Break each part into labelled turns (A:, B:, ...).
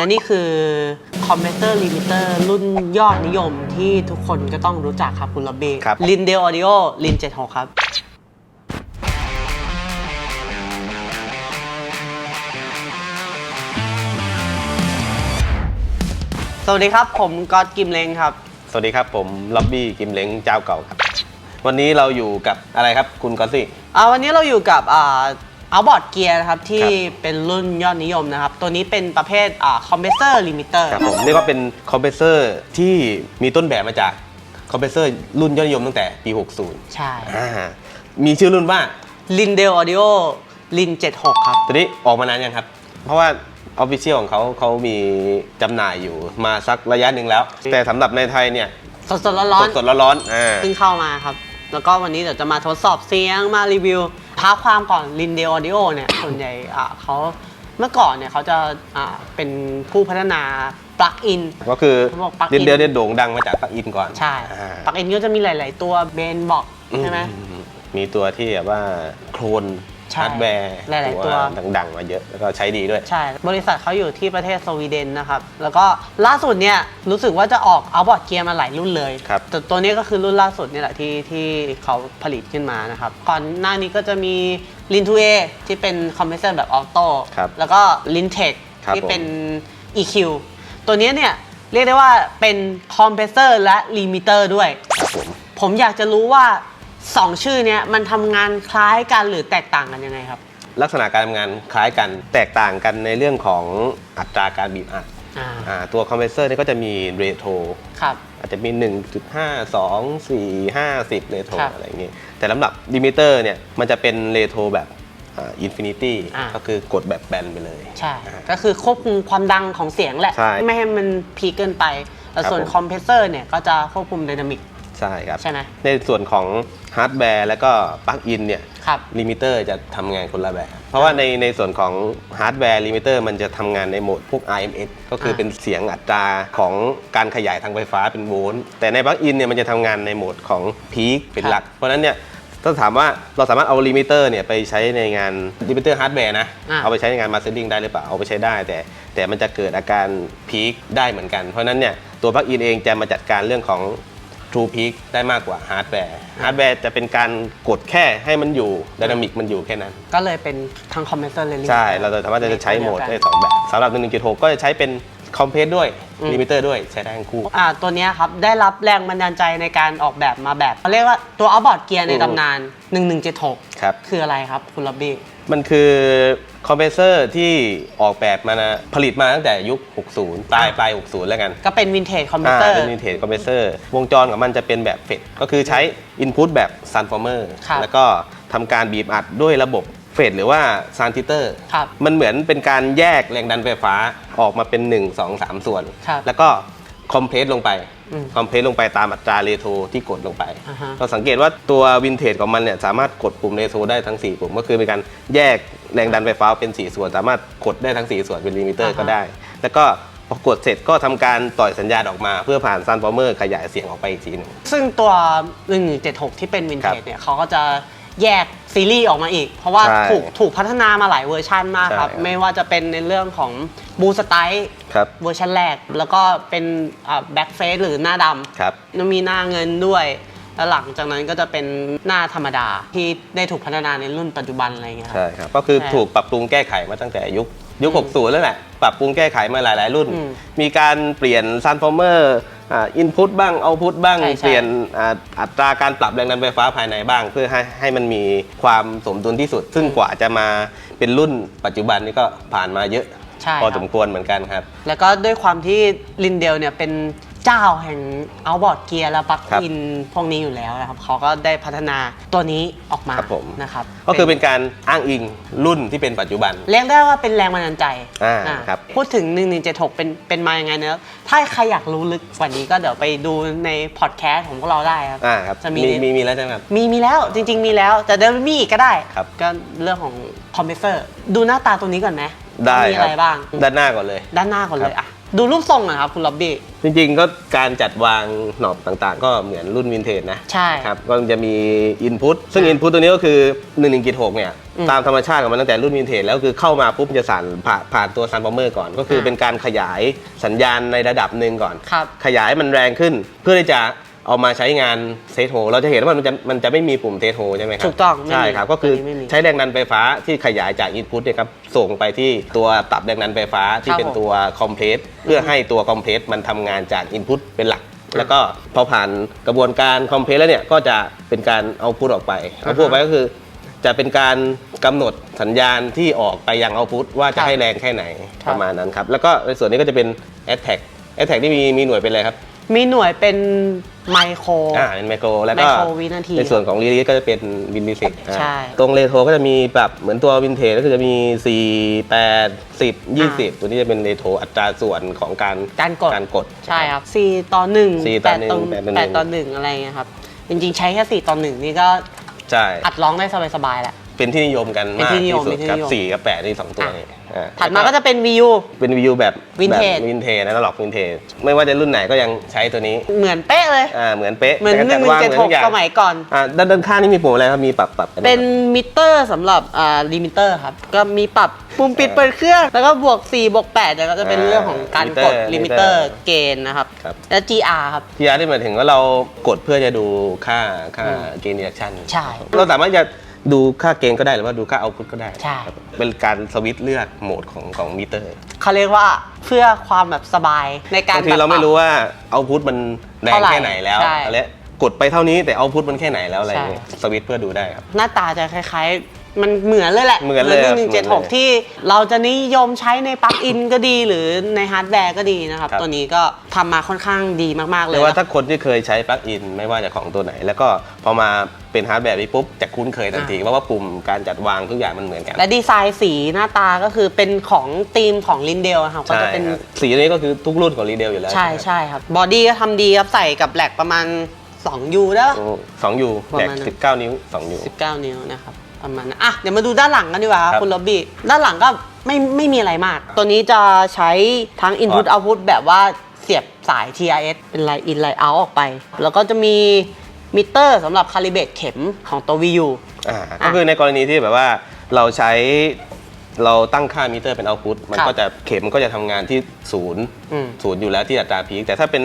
A: และนี่คือคอมเพรสเตอร์ลิมิเตอร์รุ่นยอดนิยมที่ทุกคนก็ต้องรู้จักครับคุณล็อบบี้
B: ครับ
A: ลินเดลออดิโอลิน76ครับ สวัสดีครับ ผมก๊อตกิมเลงครับ
B: สวัสดีครับผมล็อบบี้กิมเล้งเจ้าเก่าครับ วันนี้เราอยู่กับอะไรครับคุณกอตซี่
A: อ่าวันนี้เราอยู่กับอ่า เอาบอร์ดเกียร์นะครับที่
B: ครับ
A: เป็นรุ่นยอดนิยมนะครับ ตัวนี้เป็นประเภทอ่าคอมเพรสเซอร์ลิมิเตอร์
B: ครับผมเรียกว่าเป็นคอมเพรสเซอร์ที่มีต้นแบบมาจากคอมเพรสเซอร์รุ่นยอดนิยมตั้งแต่ปี 60
A: ใช่
B: อ่ามีชื่อรุ่นว่า
A: ลินเดลออดิโอลิน76 ครับ
B: ตัวนี้ออกมานานยังครับ เพราะว่าออฟฟิเชียลของเขาเขามีจำหน่ายอยู่มาสักระยะหนึ่งแล้ว แต่สำหรับในไทยเนี่ย
A: สดๆร้อน
B: สดๆร้อนๆอ่า
A: ๆเพิ่งเข้ามาครับ แล้วก็วันนี้เดี๋ยวจะมาทดสอบเสียงมารีวิว ท้าความก่อนลินเดลออดิโอเนี่ยส่วนใหญ่อ่าเขาเมื่อก่อนเนี่ยเขาจะอ่าเป็นผู้พัฒนาปลั๊กอิน
B: ก็คือ
A: เขาบอกปลั๊กอิ
B: เดิ
A: น
B: นเดียวเนี่ยโด่งดังมาจากปลั๊กอินก่อน
A: ใช่
B: อ่า
A: ปลั๊กอินก็จะมีหลาย ๆ ตัวเบนบอกใช่ไหม
B: อืมมีตัวที่แบบว่าโคลน
A: ใช่
B: ฮาร์ดแวร์
A: หลายๆตัว
B: ดังๆ มาเยอะ แล้วก็ใช้ดีด้วย
A: ใช่ บริษัทเขาอยู่ที่ประเทศสวีเดนนะครับ แล้วก็ล่าสุดเนี่ย รู้สึกว่าจะออกเอาบอร์ดเกียร์มาหลายรุ่นเลย
B: ครับ
A: แต่ตัวนี้ก็คือรุ่นล่าสุดนี่แหละที่ที่เขาผลิตขึ้นมานะครับ ก่อนหน้านี้ก็จะมี Lin 2A ที่เป็นคอมเพรสเซอร์แบบออโต้
B: ครับ
A: แล้วก็ Lin Tech
B: ครับ
A: ที่เป็น
B: ผม
A: EQ ตัวเนี้ยเนี่ย เรียกได้ว่าเป็นคอมเพรสเซอร์และลิมิเตอร์ด้วย
B: ครับผม
A: ผมอยากจะรู้ว่า 2ชื่อเนี้ยมันทำงานคล้ายกันหรือแตกต่างกันยังไงครับ
B: ลักษณะการทำงานคล้ายกัน แตกต่างกันในเรื่องของอัตราการบีบอัด
A: อ่า
B: อ่าตัวคอมเพรสเซอร์นี่ก็จะมีเรโทร
A: ครับ
B: อาจจะมี 1.5 2 4 5 10เรโทร
A: ครับ
B: อะไรอย่างงี้แต่ลำดับลิมิเตอร์เนี่ยมันจะเป็นเรโทรแบบอินฟินิตี้
A: อ่า
B: ก็คือกดแบบแบนไปเลย
A: ใช่
B: อ่า
A: ก็คือควบคุมความดังของเสียงแหละ
B: ใช่
A: ไม่ให้มันพีคเกินไปแต่
B: ครับ
A: ส่วน
B: ผม
A: คอมเพรสเซอร์เนี่ยก็จะควบคุมไดนามิก
B: ใช่ครับ
A: ใช่ไหม
B: ในส่วนของฮาร์ดแวร์แล้วก็ปลั๊กอินเนี่ย
A: ครับ
B: ลิมิเตอร์จะทำงานคนละแบบ เพราะว่าในในส่วนของฮาร์ดแวร์ลิมิเตอร์มันจะทำงานในโหมดพวก RMS ก็คือ
A: อ่า
B: เป็นเสียงอัตราของการขยายทางไฟฟ้าเป็นโวลต์แต่ในปลั๊กอินเนี่ยมันจะทำงานในโหมดของพีคเป็นหลัก เพราะฉะนั้นเนี่ยถ้าถามว่าเราสามารถเอาลิมิเตอร์เนี่ยไปใช้ในงานลิมิเตอร์ฮาร์ดแวร์นะ
A: อ่า
B: เอาไปใช้ในงานมาสเตอร์ลิงได้หรือเปล่าเอาไปใช้ได้ แต่แต่มันจะเกิดอาการพีคได้เหมือนกัน เพราะฉะนั้นเนี่ยตัวปลั๊กอินเองจะมาจัดการเรื่องของ True Peak ได้มากกว่าฮาร์ดแวร์ฮาร์ดแวร์จะเป็นการกดแค่ให้มันอยู่ดินามิกมันอยู่แค่นั้น
A: ก็เลยเป็นทั้งคอมเพรสเซอร์เลย
B: ใช่ เราจะสามารถจะใช้โหมดได้สองแบบสำหรับ1.6 ก็จะใช้เป็นคอมเพรสด้วย
A: อืม
B: ลิมิเตอร์ด้วยใช้ได้ทั้งคู่
A: อ่าตัวเนี้ยครับ ได้รับแรงบันดาลใจในการออกแบบมาแบบเขาเรียกว่าตัวอัลบอร์ดเกียร์ใน
B: อืม
A: ตำนาน 1176
B: ครับ
A: คืออะไรครับคุณล็อบบี้
B: มันคือคอมเพรสเซอร์ที่ออกแบบมานะผลิตมาตั้งแต่ยุค 60ปลายปลาย 60 แล้วกัน
A: ก็เป็นวินเทจคอมเพรส
B: อ่า
A: เซอร์
B: เป็นวินเทจคอมเพรสเซอร์วงจรของมันจะเป็นแบบเฟดก็คือใช้ Input แบบ Transformer
A: ครับ
B: แล้วก็ทำการบีบอัดด้วยระบบเฟดหรือว่าซานติเตอร์
A: ครับ
B: มันเหมือนเป็นการแยกแรงดันไฟฟ้าออกมาเป็น 1 2 3 ส่วน
A: ครับ
B: แล้วก็คอมเพรสลงไป
A: อืม
B: คอมเพรสลงไปตามอัตราเรโทรที่กดลงไป
A: อ่าฮะ
B: เราสังเกตว่าตัววินเทจของมันเนี่ยสามารถกดปุ่มเรโทรได้ทั้ง 4 ปุ่ม ก็คือเป็นการแยกแรงดันไฟฟ้าเป็น 4 ส่วน สามารถกดได้ทั้ง 4 ส่วนเป็นลิมิเตอร์
A: อ่าฮะ
B: ก็ได้ แล้วก็พอกดเสร็จก็ทำการต่อยสัญญาณออกมา เพื่อผ่านซันฟอร์เมอร์ขยายเสียงออกไปอีกทีหนึง
A: ซึ่งตัว 1176 ที่เป็นวินเท
B: ครั
A: จ
B: บ
A: เนี่ยเขาก็จะแยก ซีรีส์ออกมาอีก เพราะว่า
B: ใช่
A: ถูกถูกพัฒนามาหลายเวอร์ชันมากครับ
B: ใช่ครับ
A: ไม่ว่าจะเป็นในเรื่องของบูสไต
B: ครับ
A: เวอร์ชันแรก แล้วก็เป็นแบ็กเฟสหรือหน้าดำ
B: ครับ
A: แล้วมีหน้าเงินด้วย แล้วหลังจากนั้นก็จะเป็นหน้าธรรมดาที่ได้ถูกพัฒนาในรุ่นปัจจุบันอะไรอย่างเงี้ยครับ
B: ใช่ครับ ก็คือ
A: ใช่
B: ถูกปรับปรุงแก้ไขมาตั้งแต่ยุคยุค 60 แล้วแหละ ปรับปรุงแก้ไขมาหลาย ๆ รุ่น
A: อืม
B: มีการเปลี่ยนซันฟอร์เมอร์ อินพุตบ้างเอาพุตบ้าง
A: ใช่ใช่
B: เปลี่ยนอ่าอัตราการปรับแรงดันไฟฟ้าภายในบ้าง เพื่อให้ให้มันมีความสมดุลที่สุด ซึ่งกว่าจะมาเป็นรุ่นปัจจุบันนี้ก็ผ่านมาเยอะ
A: ใช่
B: พอ
A: ค
B: ส
A: รับ
B: มควรเหมือนกันครับ
A: แล้วก็ด้วยความที่ลินเดลเนี่ยเป็น เจ้าแห่งเอาบอร์ดเกียร์และปลั๊ก
B: ครับ
A: อินพวกนี้อยู่แล้วนะครับเขาก็ได้พัฒนาตัวนี้ออกมา
B: ครับผม
A: นะครับ
B: ก็คือเป็นการอ้างอิงรุ่นที่เป็นปัจจุบัน
A: เรียกได้ว่าเป็นแรงบันดาลใจ
B: อ่า
A: อ่า
B: ครับ
A: พูดถึง 1176 เป็นเป็นมายังไงเนอะถ้าใครอยากรู้ลึกกว่านี้ก็เดี๋ยวไปดูในพอดแคสต์ของพวกเราได้ครับ
B: อ่าครับ
A: จะมี
B: มีมีมีแล้วใช่ไหมครับ
A: มีมีแล้วจริง ๆ มีแล้วแต่เดี๋ยวมีอีกก็ได้
B: ครับ
A: ก็เรื่องของคอมเพรสเซอร์ ดูหน้าตาตัวนี้ก่อนไหม
B: ได้
A: มี
B: ค
A: อะ
B: รับ
A: ไรบ้าง
B: ด้านหน้าก่อนเลย
A: ด้านหน้าก่อนเลย
B: ครับ
A: อะ ดูรูปทรงหน่อยครับ คุณล็อบบี้
B: จริงๆก็การจัดวางหนอบต่างๆ ก็เหมือนรุ่นวินเทจนะ
A: ใช่
B: ครับก็จะมี Input ซึ่ง Input ตัวนี้ก็คือ1 1 6เนี่ย
A: อืม
B: ตามธรรมชาติของมันตั้งแต่รุ่นวินเทจแล้วคือเข้ามาปุ๊บจะสั่นผ่าผ่านตัวซันฟอร์เมอร์ก่อน ก็คือ
A: อ่า
B: เป็นการขยายสัญญาณในระดับหนึ่งก่อน
A: ครับ
B: ขยายให้มันแรงขึ้นเพื่อที่จะ เอามาใช้งานเซตโฮเราจะเห็นว่ามันจะมันจะไม่มีปุ่มเซตโฮใช่ไหมครับ
A: ถูกต้องไม่มี
B: ใช่ครับ ก็คือ
A: ตัวนี้ไม่มี
B: ใช้แรงดันไฟฟ้าที่ขยายจาก Input เนี่ยครับส่งไปที่ตัวปรับแรงดันไฟฟ้าที่
A: ครับ
B: เป็น
A: ผม
B: ตัวคอมเพรสเพื่อให้ตัวคอมเพรสมันทำงานจาก Input เป็นหลัก แล้วก็พอผ่านกระบวนการคอมเพรสแล้วเนี่ยก็จะเป็นการเอาพุทออกไปเอาพุทออกไปก็คือ จะเป็นการกำหนดสัญญาณที่ออกไปยังเอาพุทว่า
A: ครั
B: จะ
A: บ
B: ให้แรงแค่ไหน
A: ครั
B: ป
A: บ
B: ระมาณนั้นครับแล้วก็ในส่วนนี้ก็จะเป็น a t t a c a t t a c ที่มีมีหน่วยเป็นอะไรครับ
A: มีหน่วยเป็นไมโคร
B: อ่าเป็นไมโครแล้วก็
A: ไมโครวินาที
B: ในส่วนของรีลีสก็จะเป็นวินดิสิก
A: ใช่
B: ตรงเรโทรก็จะมีแบบเหมือนตัววินเทจก็คือจะมี 4 8 10 20 ตัวนี้จะเป็นเรโทรอัตราส่วนของการ
A: การกด
B: การกด
A: ใช่ครับ4ต่อ1
B: 4ต่อ1
A: 8
B: 8ต่อ1
A: 8ต่อ1อะไรเงี้ยครับ จริงๆใช้แค่4ต่อ1นี่ก็
B: ใช่
A: อัดร้องได้สบายๆแหละ
B: เป็นที่นิยมกัน
A: เป็น
B: มาก
A: ที่นิยม
B: ที่สุด
A: เป็นที่
B: ครับ
A: นิยม
B: สี่กับแปดนี่สองตัวนี้ อ่า
A: ถัดมาก็จะเป็น VU
B: เป็นวิวแบบ
A: Vintage
B: วินเทจนะหลอกวินเทจไม่ว่าจะรุ่นไหนก็ยังใช้ตัวนี้
A: เหมือนเป๊ะเลย
B: อ่าเหมือนเป๊ะ
A: เหมือน
B: แต่
A: หนึ่ง
B: วาง
A: เจ็ด
B: เหมือน
A: ห
B: ทุ
A: ก
B: กอย่าง
A: สมัยก่อน
B: อ่าด้านด้านข้างนี่มีปุ่มอะไรครับมีปรับปรับอะไร
A: เป็นมิเตอร์สำหรับอ่าลิมิเตอร์ครับ ก็มีปรับปุ่มปิดเปิดเครื่อง แล้วก็บวก 4 บวก8เนี่ยก็จะเป็นเรื่องของการกดลิมิเตอร์เกณฑ์นะครับ
B: ครับ
A: และ GR ครับ
B: ที่ยาที่หมายถึงว่าเรากดเพื่อจะดูค่าค่า
A: อืม
B: เกณฑ์ดีดักชัน
A: ใช่
B: เราสามารถจะ ดูค่าเกณฑ์ก็ได้หรือว่าดูค่าเอาพุทก็ได้
A: ใช่
B: ครับเป็นการสวิตช์เลือกโหมดของของมิเตอร์
A: เขาเรียกว่าเพื่อความแบบสบายในการ
B: บางทีเราไม่รู้ว่าเอาพุทมันแรง
A: เท่าไหร่
B: แค่ไหนแล้ว
A: ใช่
B: อะไรกดไปเท่านี้แต่เอาพุทมันแค่ไหนแล้วอะไร
A: ใช่
B: เงี้ยสวิตช์เพื่อดูได้ครับ
A: หน้าตาจะคล้ายๆ มันเหมือนเลยแหละ
B: เหมือนเลย
A: ห
B: ครับ
A: นึ่งเจ็ดหก
B: เหมือนเลย
A: ที่เราจะนิยมใช้ในปลั๊กอินก็ดีหรือในฮาร์ดแวร์ก็ดีนะครับ
B: ครับ
A: ตัวนี้ก็ทำมาค่อนข้างดีมากๆเล
B: แต่
A: ย
B: ว่า
A: นะ
B: ถ้าคนที่เคยใช้ปลั๊กอินไม่ว่าจะของตัวไหน แล้วก็พอมาเป็นฮาร์ดแวร์นี้ปุ๊บจะคุ้นเคยทันทีเพราะว่าปุ่มการจัดวางทุกอย่างมันเหมือนกัน
A: และดีไซน์สีหน้าตาก็คือเป็นของธีมของลินเดลครับก็
B: ใช่
A: จะเป็น
B: ครับสีนี้ก็คือทุกรุ่นของรีเดลอยู่แล้ว
A: ใช่
B: ไหมครับ
A: ใช่ครับ บอดี้ก็ทำดีครับ ใส่กับแหลกประมาณ2ยูได้ปะ
B: โอ้สองยู
A: ประ
B: แหล
A: มาณ
B: ก
A: นั้น
B: สิบเก้านิ้วสองยู
A: 19 นิ้วนะครับ ประมาณนั้นอะเดี๋ยวมาดูด้านหลังกันดีกว่าครับ
B: ครับ
A: คุณล็อบบี้ด้านหลังก็ไม่ไม่มีอะไรมาก ตัวนี้จะใช้ทั้ง Input
B: ครับ
A: Output แบบว่าเสียบสาย TRS เป็นไลน์ in ไลน์ out ออกไป แล้วก็จะมีมิเตอร์สำหรับคาลิเบตเข็มของตัว VU
B: อ่าก็คือในกรณีที่แบบว่าเราใช้เราตั้งค่ามิเตอร์เป็นเอาพุตมัน
A: ครับ
B: ก็จะเข็มก็จะทำงานที่ศูนย์
A: อืม
B: ศูนย์อยู่แล้วที่อัตราพีคแต่ถ้าเป็น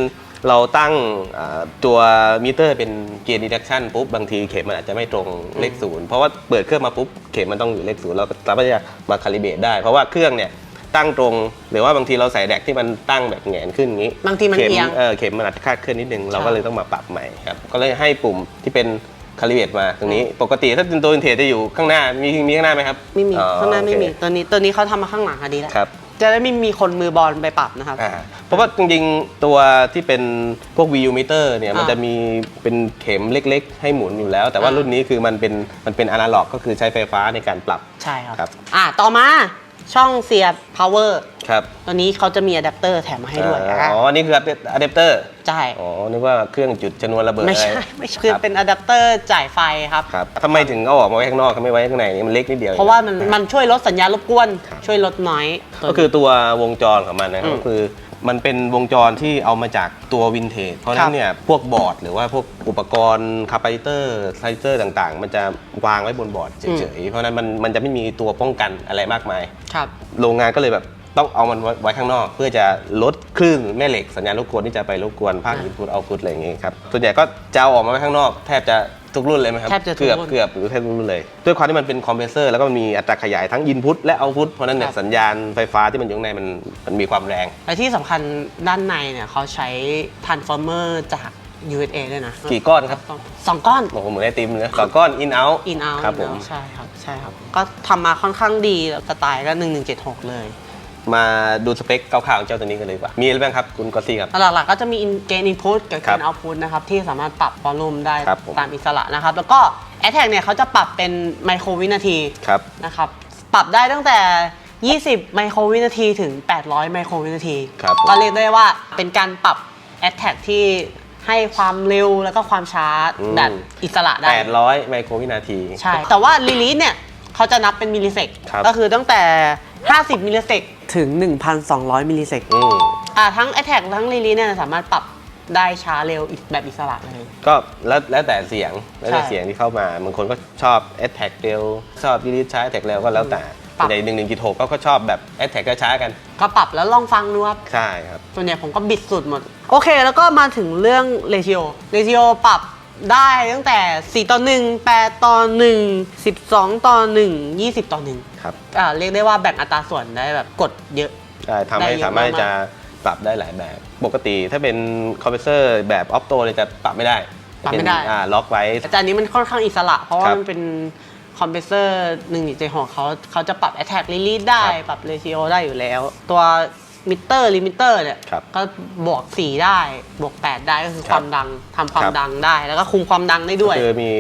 B: เราตั้งอ่าตัวมิเตอร์เป็นเกณฑ์ดีดักชันปุ๊บบางทีเข็มมันอาจจะไม่ตรงเลขศูนย์เพราะว่าเปิดเครื่องมาปุ๊บเข็มมันต้องอยู่เลขศูนย์เราก็สามารถจะมาคาลิเบตได้ เพราะว่าเครื่องเนี่ยตั้งตรง หรือว่าบางทีเราใส่แดกที่มันตั้งแบบแหงนขึ้นอย่างนี้
A: บางทีมัน
B: เข็ม
A: เอียง
B: เออเข็มมันอาจจะคลาดเคลื่อนนิดนึงเราก็
A: ใช่
B: เลยต้องมาปรับใหม่ครับก็เลยให้ปุ่มที่เป็นคาลิเบตมาตรงนี้ปกติถ้าเป็นตัวอินเทจจะอยู่ข้างหน้ามีมีข้างหน้าไหมครับ
A: ไม่มี
B: อ๋อ
A: ข้างหน้าไม่
B: โอเค
A: มีตัวนี้ตัวนี้เขาทำมาข้างหลังอะดีแล้ว
B: ครับ
A: จะได้ไม่มีคนมือบอลไปปรับนะครับ
B: อ่าเพราะว่าจริงๆ ตัวที่เป็นพวก VU meter เนี่ย
A: อ่ามั
B: มันจะมีเป็นเข็มเล็กๆ ให้หมุนอยู่แล้ว แต่ว่า
A: อ่า
B: รุ่นนี้คือมันเป็นมันเป็นอนาล็อกก็คือใช้ไฟฟ้าในการปรับ
A: ใช่ครับ
B: ครับ
A: อะต่อมา ช่องเสียบ power
B: ครับ
A: ตัวนี้เขาจะมีอะแดปเตอร์แถมมาให้ด้วย
B: อ่า
A: อะ
B: อ๋อ นี่คืออะแดปเตอร์
A: ใช่
B: อ๋อ นึกว่าเครื่องจุดชนวนระเบิด
A: ไม่ใช่
B: อะร
A: ไม่ใช่คือ
B: ครับ
A: เป็นอะแดปเตอร์จ่ายไฟครับ
B: ครับทำไมถึงเอาออกมาไว้ข้างนอกทำไมไว้ข้างในนี่มันเล็กนิดเดียว
A: เพราะว่ามันมันช่วยลดสัญญาณรบกวน
B: ครับ
A: ช่วยลดน้อย
B: ก็คือตัววงจรของมันนะครับ
A: อืม
B: ก็คือ มันเป็นวงจรที่เอามาจากตัววินเทจ เพราะฉะนั้นเนี่ยพวกบอร์ดหรือว่าพวกอุปกรณ์คาปาซิเตอร์ไซเซอร์ต่างๆ มันจะวางไว้บนบอร์ดเฉยๆ เพราะฉะนั้นมันมันจะไม่มีตัวป้องกันอะไรมากมาย
A: ครับ
B: โรงงานก็เลยแบบต้องเอามันไว้ไว้ข้างนอก เพื่อจะลดคลื่นแม่เหล็กสัญญาณรบกวนที่จะไปรบกวนภาค
A: อ่า
B: อินพุตเอาพุตอะไรอย่างงี้ครับส่วนใหญ่ก็จะเอาออกมาไว้ข้างนอก แทบจะ ทุกรุ่นเลยไหมครับ
A: แทบจะทุก
B: เกือบ
A: รุ่น
B: เกือบหรือแทบทุกรุ่นเลย ด้วยความที่มันเป็นคอมเพรสเซอร์แล้วก็มีอัตราขยายทั้งอินพุตและเอาพุตเพราะฉะนั้นเนี่
A: ค
B: ย
A: รับ
B: สัญญาณไฟฟ้าที่มันอยู่ข้างในมันมันมีความแรง
A: และที่สำคัญด้านในเนี่ยเขาใช้ transformer จาก USA ด้วยนะ
B: กี่ก้อนครับ
A: สองก้อน
B: โอ้โหเหมือนไอติมเลยสองก้อนอินเอา
A: in out
B: ครับผม
A: ใช่ครับ ใช่ครับ ก็ทำมาค่อนข้างดีสไตล์ก็ 1176 เลย
B: มาดูสเปคคร่าวๆของเจ้าตัวนี้กันเลยดีกว่า มีอะไรบ้างครับคุณกอตซี่ครับ
A: หลักๆก็จะมี gain input กับ
B: ครับ
A: gain output นะครับ ที่สามารถปรับ volume ได้
B: ครับผม
A: ตามอิสระนะครับ แล้วก็ attack เนี่ยเขาจะปรับเป็นไมโครวินาที
B: ครับ
A: นะครับ ปรับได้ตั้งแต่ 20 ไมโครวินาทีถึง 800 ไมโครวินาที
B: ครับผม
A: ก็เรียกได้ว่าเป็นการปรับ attack ที่ให้ความเร็วแล้วก็ความช้า
B: อืม
A: แบบอิสระได้
B: 800 ไมโครวินาที
A: ใช่ แต่ว่า release เนี่ยเขาจะนับเป็นมิลลิเซก
B: ครับ
A: ก็คือตั้งแต่ 50 มิลลิเซกถึง 1,200 มิลลิเซก
B: อืม
A: อ่าทั้ง Attack ทั้ง Release เนี่ยสามารถปรับได้ช้าเร็วอีกแบบอิสระเลย
B: ก็แล้วแล้วแต่เสียงแล้วแต่
A: ใช่
B: เสียงที่เข้ามาบางคนก็ชอบ Attack เร็วชอบดีๆช้า Attack เร็วก็แล้วแต่
A: ปรับ
B: ในหนึ่งหนึ่งจุดหกก็ชอบแบบ Attack ช้าๆกัน
A: ก็ปรับแล้วลองฟังดูครับ
B: ใช่ครับ
A: ส่วนใหญ่ผมก็บิดสุดหมด โอเค แล้วก็มาถึงเรื่องเร t ิโอเร t ิโอปรับ ได้ตั้งแต่ 4 ต่อ 1 8 ต่อ 1 12 ต่อ 1 20 ต่อ1
B: ครับ
A: อ่าเรียกได้ว่าแบ่งอัตราส่วนได้แบบกดเยอะ
B: ใช่ทำ
A: ได้
B: ให้
A: เยอะ
B: สามารถ
A: มากๆ
B: จะปรับได้หลายแบบ ปกติถ้าเป็นคอมเพรสเซอร์แบบออฟโตเลยจะปรับไม่ได้
A: ปรับไม่ได้
B: เป็นอ่าล็อกไว้
A: แต่อันนี้มันค่อนข้างอิสระ เพราะว่า
B: ครับ
A: มันเป็นคอมเพรสเซอร์หนึ่งในของเขาเขาจะปรับ Attack Release ได้
B: ครับ
A: ปรับ Ratio ได้อยู่แล้ว ตัว มิเตอร์ลิมิเตอร์เนี่ย
B: ครับ
A: ก็บวก4ได้บวก8ได้ก็คือ
B: ค
A: ครับวามดังทำความ
B: ครับ
A: ดังได้ แล้วก็คุมความดังได้ด้วย
B: คือมี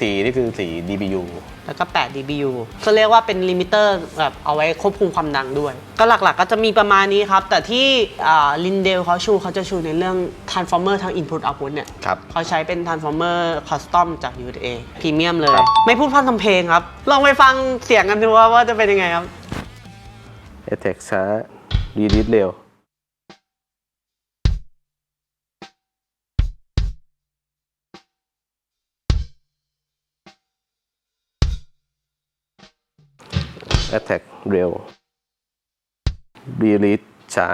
B: สีนี่คือสี dBu
A: แล้วก็ 8 dBu ก็เรียกว่าเป็นลิมิเตอร์แบบเอาไว้ควบคุมความดังด้วย ก็หลักๆก็จะมีประมาณนี้ครับ แต่ที่ลินเดลเขาชูเขาจะชูในเรื่อง transformer ทาง input output เนี่ย
B: ครับ
A: เขาใช้เป็น transformer custom จาก UTA พรีเมียมเลย
B: ครับ
A: ไม่พูดพร่ำทำเพลงครับ ลองไปฟังเสียงกันดูว่าว่าจะเป็นยังไงครับ
B: Attack ช้ ดีดิทเร็ว แอตแทกเร็วดีลิทช้า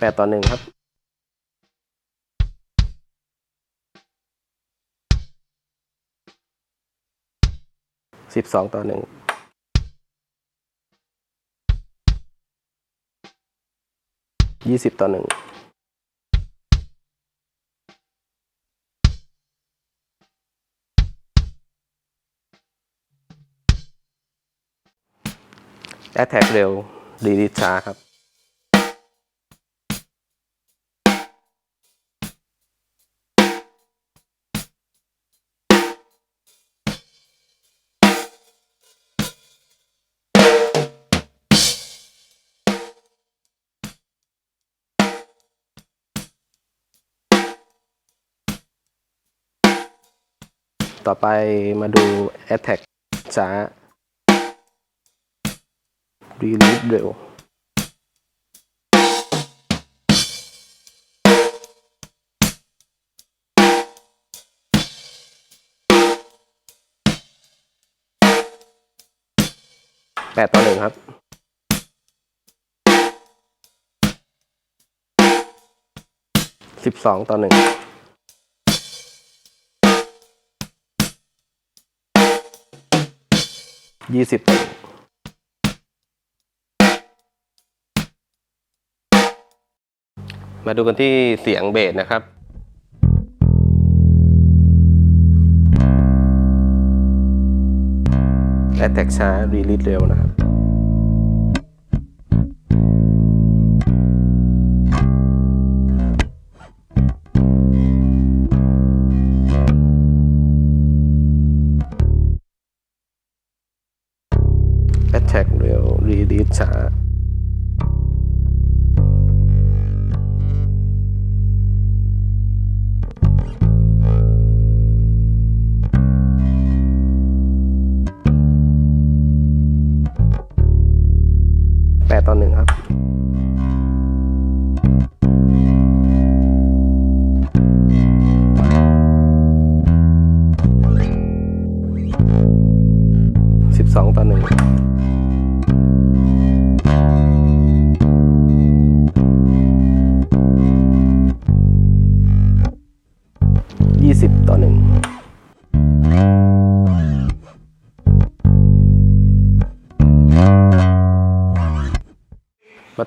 B: แปดต่อหนึ่งครับ สิบสองต่อหนึ่งยี่สิบต่อหนึ่งแอ t แทกเร็วดีดีช้าครับ ต่อไปมาดู Attack ช้า Release เร็วแปดต่อหนึ่งครับสิบสองต่อหนึ่ง ยี่สิบมาดูกันที่เสียงเบสนะครับและแทกช้ารีลิสเร็วนะครับ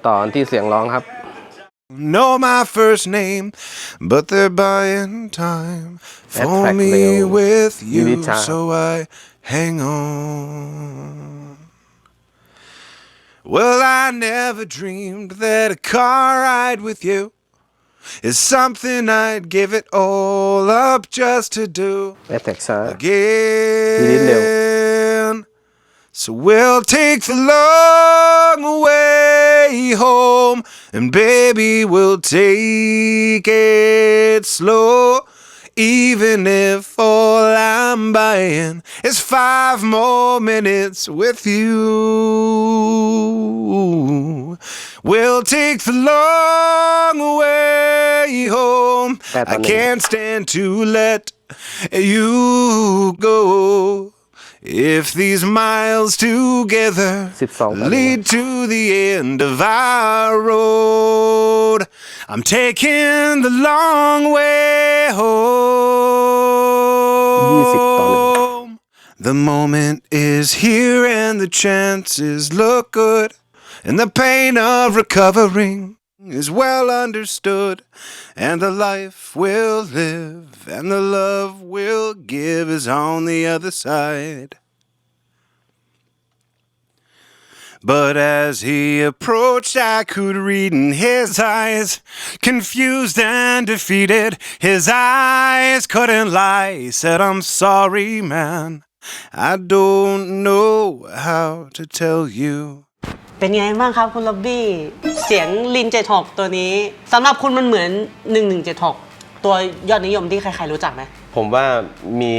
B: ต่อกันที่เสียงร้องครับ
C: know my first name, but they're buying time for
B: Attract
C: me
B: Leo.
C: with you,
B: Yulita.
C: so I hang on. Well, I never dreamed that a car ride with you is something I'd give it all up just to do
B: แอตแทกช้า
C: again.
B: Leo.
C: So we'll take the long way way home, and baby, we'll take it slow. Even if all I'm buying is five more minutes with you, we'll take the long way home. I can't stand to let you go. If these miles together lead to the end of our road, I'm taking the long way home. The moment is here and the chances look good, and the pain of recovering is well understood, and the life we'll live and the love we'll give is on the other side. But as he approached, I could read in his eyes, confused and defeated. His eyes couldn't lie. He said, I'm sorry, man. I don't know how to tell you.
A: เป็นไงบ้างครับคุณล็อบบี้ เสียงลิน76ตัวนี้สำหรับคุณมันเหมือน 1176 ตัวยอดนิยมที่ใครๆรู้จักไหม
B: ผมว่ามี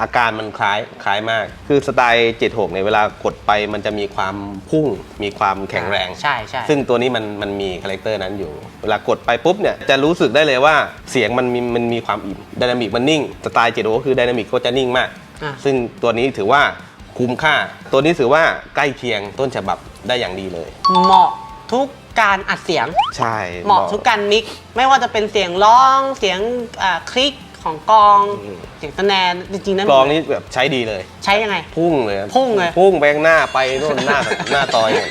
B: อาการมันคล้ายคล้ายมาก คือสไตล์76เนี่ยเวลากดไปมันจะมีความพุ่ง มีความแข็งแรง
A: ใช่ใช่
B: ซึ่งตัวนี้มันมันมีคาแรคเตอร์นั้นอยู่ เวลากดไปปุ๊บเนี่ยจะรู้สึกได้เลยว่าเสียงมันมีมันมีความอิ่มดินามิกมันนิ่ง สไตล์76ก็คือดินามิกก็จะนิ่งมาก
A: อะ
B: ซึ่งตัวนี้ถือว่าคุ้มค่า ตัวนี้ถือว่าใกล้เคียงต้นฉบับ ได้อย่างดีเลย
A: เหมาะทุกการอัดเสียง
B: ใช่
A: เหมาะทุกการมิกซ์ไม่ว่าจะเป็นเสียงร้องเสียงอ่าคลิกของกลองเสียงสแนนจริงๆนั้น
B: กลองนี้แบบใช้ดีเลย
A: ใช้ยังไง
B: พุ่งเลย
A: พุ่งเลย
B: พุ่งไปข้างหน้าไปโน่นหน้าหน้าตอยเลย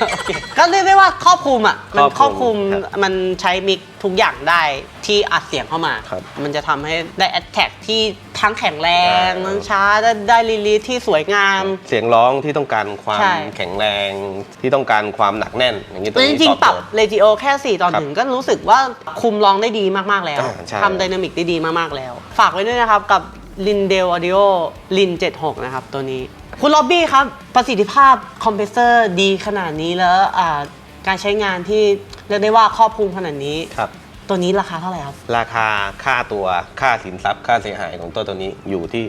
A: ก็เรียกได้ว่าครอบคลุมอะมันค
B: ค
A: ร
B: ร
A: อ
B: อ
A: บบค
B: คลุ
A: ลุม
B: มครับ
A: มันใช้มิกทุกอย่างได้ที่อัดเสียงเข้ามา
B: ครับ
A: มันจะทำให้ได้แอ t แท็กที่ ทั้งแข็งแรง
B: ใช่
A: ทั้งช้าได้ได้รีลีที่สวยงาม
B: เสียงร้องที่ต้องการความ
A: ใช่
B: แข็งแรงที่ต้องการความหนักแน่น อย่างนี้ตัว
A: แต่จ
B: นี้
A: ริง
B: ตอบ
A: ๆปรับ
B: โจทย์
A: เรจิโอแค่ 4ตอน
B: ครับ
A: หนึ่งก็รู้สึกว่าคุมร้องได้ดีมาก ๆ แล้ว
B: อ่าใช่
A: ทำไดนามิกได้ดีมาก ๆ แล้ว ฝากไว้ด้วยนะครับกับ l i n d e l Audio Lin 76 นะครับ ตัวนี้ คุณล็อบบี้ครับ ประสิทธิภาพคอมเพรสเซอร์ดีขนาดนี้แล้วอ่าการใช้งานที่เรียกได้ว่าครอบคลุมขนาดนี้
B: ครับ
A: ตัวนี้ราคาเท่าไหร่ครับ
B: ราคาค่าตัวค่าสินทรัพย์ค่าเสียหายของตัวตัวนี้อยู่ที่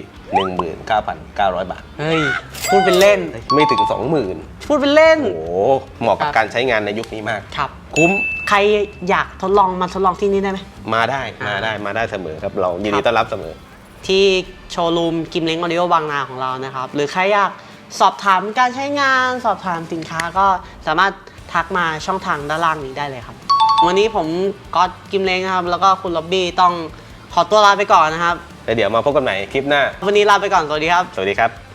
B: 19,900 บาท
A: เฮ้ย พูดเป็นเล่น
B: ไม่ถึง 20,000
A: พูดเป็นเล่น
B: โอ้โหเหมาะกับ
A: ครับ
B: การใช้งานในยุคนี้มาก
A: ครับ
B: คุ้ม
A: ใครอยากทดลองมาทดลองที่นี่ได้ไหม
B: มาได้มาได้มาได้เสมอครับ เรายินดีต้อนรับเสมอ
A: ที่โชว์รูมกิมเล้งออดิโอบางนาของเรานะครับ หรือใครอยากสอบถามการใช้งาน สอบถามสินค้าก็สามารถทักมาช่องทางด้านล่างนี้ได้เลยครับ วันนี้ผมก๊อตกิมเล้งนะครับ แล้วก็คุณล็อบบี้ต้องขอตัวลาไปก่อนนะครับ
B: แล้วเดี๋ยวมาพบกันใหม่คลิปหน้า
A: วันนี้ลาไปก่อน สวัสดีครับ
B: สวัสดีครับ